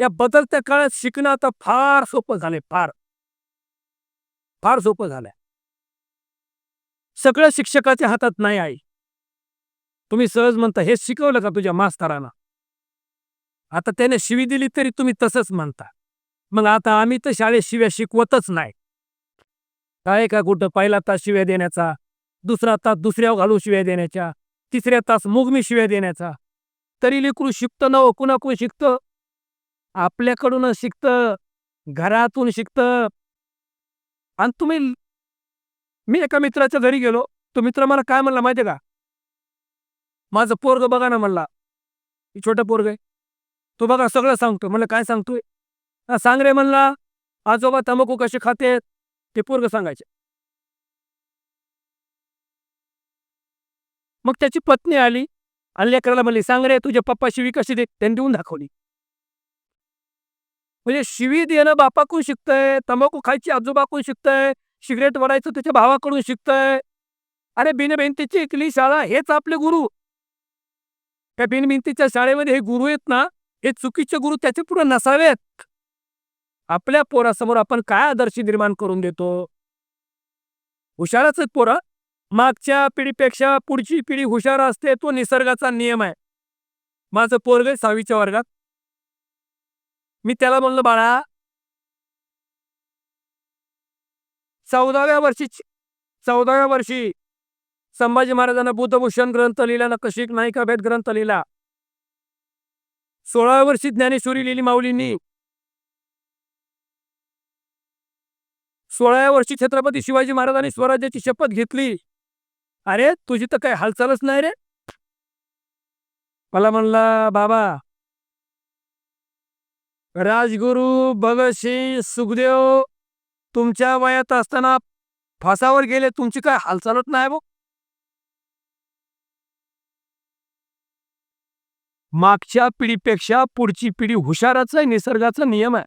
या बदलत्या काळात शिकणं आता फार सोपं झालंय फार. फार सोपं झालंय. सगळं शिक्षकाच्या हातात नाही आहे तुम्ही सहज म्हणता हे शिकवलं का तुझ्या मास्तरानं? आता त्याने शिवी दिली तरी तुम्ही तसंच म्हणता. मग आता आम्ही तर शाळेत शिव्या शिकवतच नाही. काय का कुठं पहिला तास शिव्या देण्याचा दुसरा तास दुसऱ्यावर घालून शिव्या देण्याच्या तिसऱ्या तास मुगमी शिव्या देण्याचा. तरी लेकरू शिकतं ना हो, कुणाकून शिकतं? आपल्याकडून शिकतं घरातून शिकतं. आणि तुम्ही मी एका मित्राच्या घरी गेलो. तो मित्र मला काय म्हणला माहिती का? माझं पोरग बघा ना म्हणला. छोटं पोरग आहे. तो बघा सगळं सांगतो. म्हणलं काय सांगतोय? सांग रे म्हणला. आजोबा तंबाखू कसे खातेत? ते पोरग सांगायचे. मग त्याची पत्नी आली आणि लेकराला म्हणली सांग रे तुझ्या पप्पाशी शिवी कशी दे त्यांनी देऊन दाखवली. म्हणजे शिवी देणं बापाकडून शिकतंय तंबाखू खायची आजोबाकडून शिकतंय सिगरेट वडायचं त्याच्या भावाकडून शिकतंय. अरे बिनभिंतीची इकली शाळा हेच आपले गुरु. त्या बिनभिंतीच्या शाळेमध्ये हे गुरु आहेत ना हे चुकीचे गुरु त्याचे पुढे नसावेत. आपल्या पोरासमोर आपण काय आदर्श निर्माण करून देतो? हुशारच आहेत पोरं. मागच्या पिढीपेक्षा पुढची पिढी हुशार असते तो निसर्गाचा नियम आहे. माझं पोरग सहावीच्या वर्गात. मी त्याला म्हणलं बाळा चौदाव्या वर्षी चौदाव्या वर्षी संभाजी महाराजांना बुद्धभूषण ग्रंथ लिहिला ना कशिक नायिका भेद ग्रंथ लिहिला? सोळाव्या वर्षी ज्ञानेश्वरी लिहिली माऊलींनी. सोळाव्या वर्षी छत्रपती शिवाजी महाराजांनी स्वराज्याची शपथ घेतली. अरे तुझी तर काही हालचालच नाही रे. मला म्हणला बाबा राजगुरू भगतसिंग सुखदेव तुमच्या वयात असताना फासावर गेले तुमची काय हालचालच नाही बो मागच्या पिढीपेक्षा पुढची पिढी हुशारच आहे निसर्गाचा नियम आहे.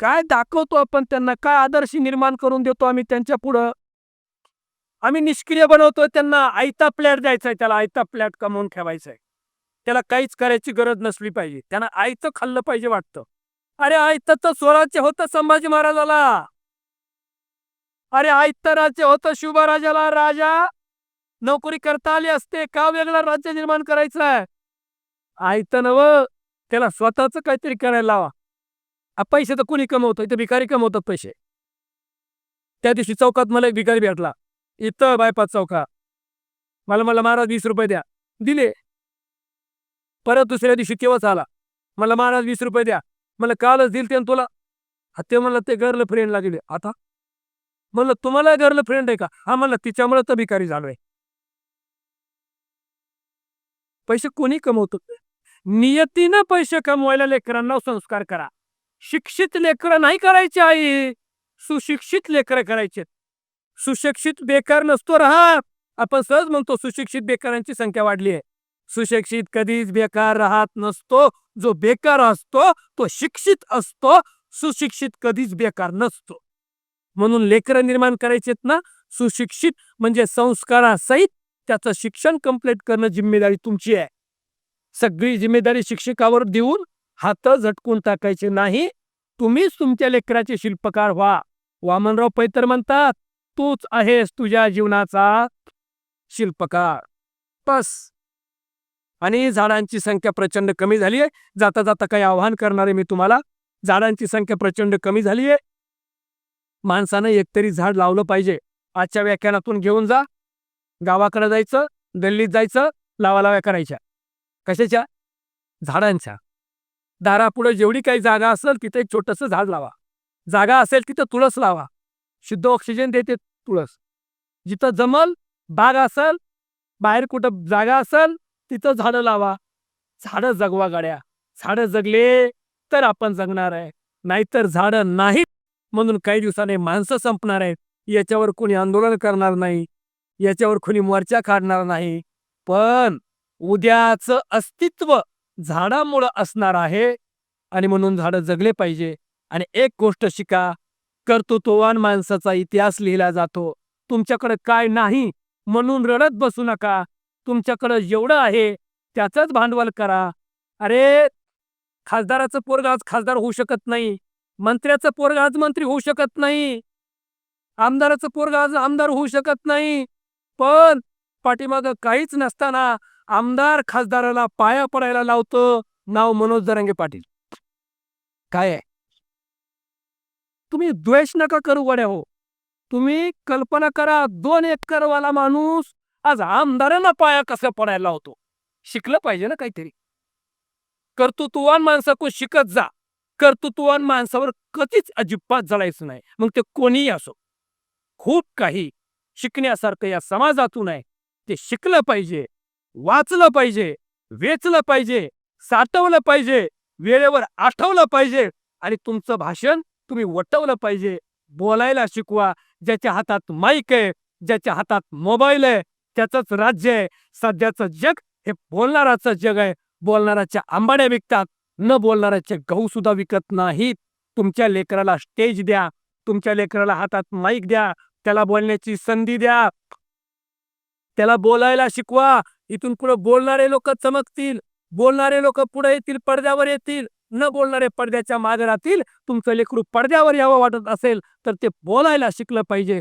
काय दाखवतो आपण त्यांना? काय आदर्श निर्माण करून देतो आम्ही त्यांच्या पुढं? आम्ही निष्क्रिय बनवतो त्यांना. आयता प्लॅट द्यायचा त्याला. आयता प्लॅट कमवून ठेवायचा आहे. त्याला काहीच करायची गरज नसली पाहिजे. त्यांना आयतं खाल्लं पाहिजे वाटतं. अरे आयतं तर स्वराज्य होतं संभाजी महाराजाला. अरे आयतं राज्य होतं शिवराजाला राजा नोकरी करता आली असते. का वेगळं राज्य निर्माण करायचं आहे? आयतं नव त्याला स्वतःच काहीतरी करायला लावा. पैसे तर कोणी कमवतो इथं भिकारी कमवतात पैसे. त्या दिवशी चौकात मला एक भिकारी भेटला. इथं बायपास चौका. मला मला महाराज वीस रुपये द्या. दिले. परत दुसऱ्या दिवशी केव्हाच आला? मला महाराज वीस रुपये द्या. मला कालच दिल ते तुला? ते म्हणलं ते गर्ल फ्रेंडला दिले आता? म्हणलं तुम्हाला गर्ल फ्रेंड आहे का? हा म्हणलं तिच्यामुळे तर भिकारी झालोय. पैसे कोणी कमवतो? नियतीनं पैसे कमवायला लेकरांना संस्कार करा. शिक्षित लेकरं नाही करायचे आई. सुशिक्षित लेकरं करायचे सुशिक्षित बेकार नसतो राहा आपण सहज म्हणतो सुशिक्षित बेकारांची संख्या वाढली आहे. सुशिक्षित कधीच बेकार राहत नसतो. जो बेकार असतो तो शिक्षित असतो. सुशिक्षित कधीच बेकार नसतो. म्हणून लेकरं निर्माण करायचेत ना? सुशिक्षित म्हणजे संस्कारासहित त्याचं शिक्षण कंप्लीट करणं जिम्मेदारी तुमची आहे. सगळी जिम्मेदारी शिक्षकावर देऊन हात झटकून टाकायचे नाही. तुम्हीच तुमच्या लेकराचे शिल्पकार व्हा. वामनराव पैतर म्हणतात तूच आहेस तुझ्या जीवनाचा शिल्पकार. बस. आणि झाडांची संख्या प्रचंड कमी झाली आहे जाता जाता काही आव्हान करणारे मी तुम्हाला. झाडांची संख्या प्रचंड कमी झाली आहे माणसानं एकतरी झाड लावलं पाहिजे. आजच्या व्याख्यानातून घेऊन जा. गावाकडे जायचं दिल्लीत जायचं लावा लाव्या करायच्या. कशाच्या? झाडांच्या. दारापुढे जेवढी काही जागा असेल तिथे एक छोटंसं झाड लावा. जागा असेल तिथं तुळस लावा. शुद्ध ऑक्सिजन देते तुळस. जिथं जमल बाग असेल बाहेर कुठं जागा असेल तिथं झाडं लावा. झाडं जगवा गाड्या. झाडं जगले तर आपण जगणार आहे. नाहीतर झाडं नाहीत म्हणून काही दिवसाने माणसं संपणार आहेत. याच्यावर कोणी आंदोलन करणार नाही. याच्यावर कोणी मोर्चा काढणार नाही. पण उद्याचं अस्तित्व झाडामुळं असणार आहे आणि म्हणून झाडं जगले पाहिजे. आणि एक गोष्ट शिका. कर्तृत्ववान माणसाचा इतिहास लिहिला जातो. तुमच्याकडे काय नाही म्हणून रडत बसू नका. तुमच्याकडं जेवढं आहे त्याचंच भांडवल करा. अरे खासदाराचं पोरग आज खासदार होऊ शकत नाही मंत्र्याचं पोरग आज मंत्री होऊ शकत नाही आमदाराचं पोरग आज आमदार होऊ शकत नाही. पण पाठीमाग काहीच नसताना आमदार खासदाराला पाया पडायला लावतं नाव मनोज दरंगे पाटील. काय आहे? तुम्ही द्वेष नका करू गड्या हो. तुम्ही कल्पना करा दोन एकरवाला माणूस आज आमदारांना पाया कसं पडायला होतो शिकलं पाहिजे ना काहीतरी. कर्तृत्ववान माणसाकडून शिकत जा. कर्तृत्ववान माणसावर कधीच अजिबात जळायचं नाही. मग ते कोणीही असो. खूप काही शिकण्यासारखं या समाजातून आहे. ते शिकलं पाहिजे वाचलं पाहिजे वेचलं पाहिजे साठवलं पाहिजे वेळेवर आठवलं पाहिजे आणि तुमचं भाषण तुम्ही वटवलं पाहिजे. बोलायला शिकवा. ज्याच्या हातात माईक आहे ज्याच्या हातात मोबाईल आहे त्याचंच राज्य आहे. सध्याचं जग हे बोलणाराचं जग आहे. बोलणाराच्या आंबाड्या विकतात. न बोलणाऱ्याचे गहू सुद्धा विकत नाहीत. तुमच्या लेकराला स्टेज द्या. तुमच्या लेकराला हातात माईक द्या. त्याला बोलण्याची संधी द्या. त्याला बोलायला शिकवा. इथून पुढे बोलणारे लोक चमकतील. बोलणारे लोक पुढे येतील पडद्यावर येतील. न बोलणारे पडद्याच्या मागे राहतील तुमचं लेकरू पडद्यावर यावं वाटत असेल तर ते बोलायला शिकलं पाहिजे.